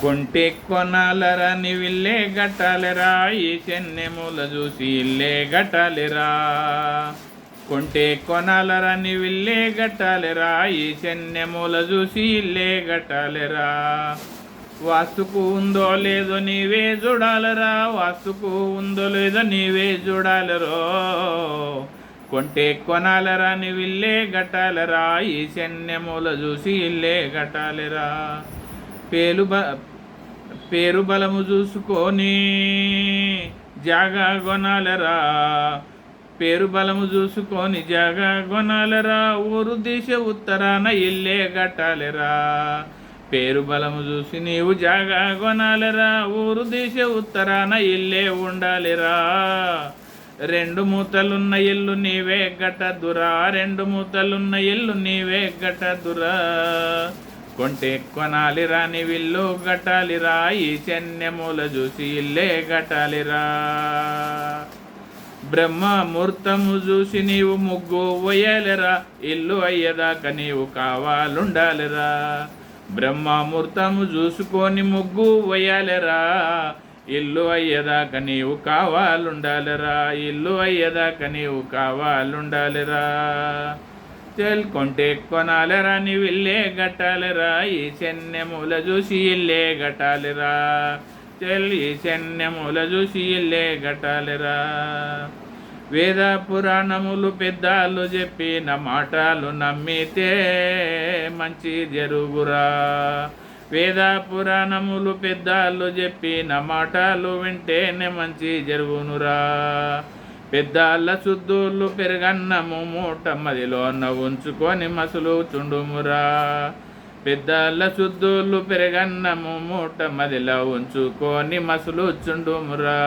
కొంటే కొనాలరా విల్లే గట్టాలిరా ఈ చెన్నెముల చూసి ఇల్లే గట్టాలిరా. కొంటే కొనాలరా విల్లే గట్టాలిరా ఈ చెన్నెముల చూసి ఇల్లే గట్టాలిరా. వాస్తుకు ఉందో లేదో నీవే చూడాలరా వాస్తుకు ఉందో లేదో నీవే చూడాలరో. కొంటే కొనాలరా నీవిల్లే గట్టాలరా ఈ చెన్నెముల చూసి ఇల్లే గట్టాలిరా. పేలు బ పేరు బలము చూసుకొని జాగా కొనాలరా పేరు బలము చూసుకొని జాగా కొనాలరా ఊరు దిశ ఉత్తరాన ఇల్లే గట్టాలిరా. పేరు బలము చూసి నీవు జాగా కొనాలిరా ఊరు దిశ ఉత్తరాన ఇల్లే ఉండాలిరా. రెండు మూతలున్న ఇల్లు నీవే గట్టదురా. రెండు మూతలున్న ఇల్లు నీవే గట్టదురా. కొంటే కొనాలిరా నీ విల్లు గటాలిరా ఈ చెన్నెముల చూసి ఇల్లే గటాలిరా బ్రహ్మ ముహూర్తము చూసి నీవు ముగ్గు వేయాలిరా ఇల్లు అయ్యేదాకా నీవు కావాలుండాలిరా బ్రహ్మ ముహూర్తము చూసుకొని ముగ్గు వేయాలిరా ఇల్లు అయ్యేదాకా నీవు కావాలుండాలిరా ఇల్లు అయ్యేదాకా నీవు కావాలుండాలిరా కొంటే కొనాలరా నీవిల్లే గట్టాలరా గట్టాలిరా ఈ చెన్నెముల చూసి ఇల్లే గట్టాలిరా. చెల్ ఈ చెన్నెముల చూసి ఇల్లే గట్టాలిరా. వేద పురాణములు పెద్దలు చెప్పిన మాటలు నమ్మితే మంచి జరుగురా. వేద పురాణములు పెద్దలు చెప్పిన మాటలు వింటేనే మంచి జరుగునురా. పెద్దాళ్ళ శుద్ధులు పెరగన్నము మూట మదిలోన ఉంచుకొని మసులు చుండుమురా. పెద్దాళ్ళ శుద్ధులు పెరగన్నము మూట మదిలో ఉంచుకొని మసులు చుండుమురా.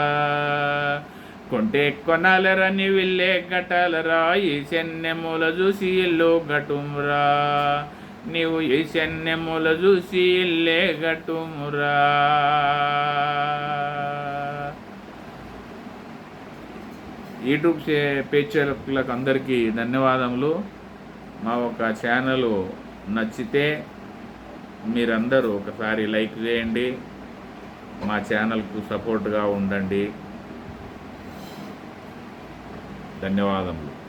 కొంటే కొనాలరని విల్లే గటాలరా ఈ చెన్నెముల చూసి ఇల్లు గటుమురా నీవు ఈ చెన్నెముల చూసి ఇల్లే గటుమురా యూట్యూబ్ చే- ప్రేక్షకులకు అందరికీ ధన్యవాదములు. మా ఒక ఛానల్ నచ్చితే మీరందరూ ఒకసారి లైక్ చేయండి. మా ఛానల్కు సపోర్ట్గా ఉండండి. ధన్యవాదములు.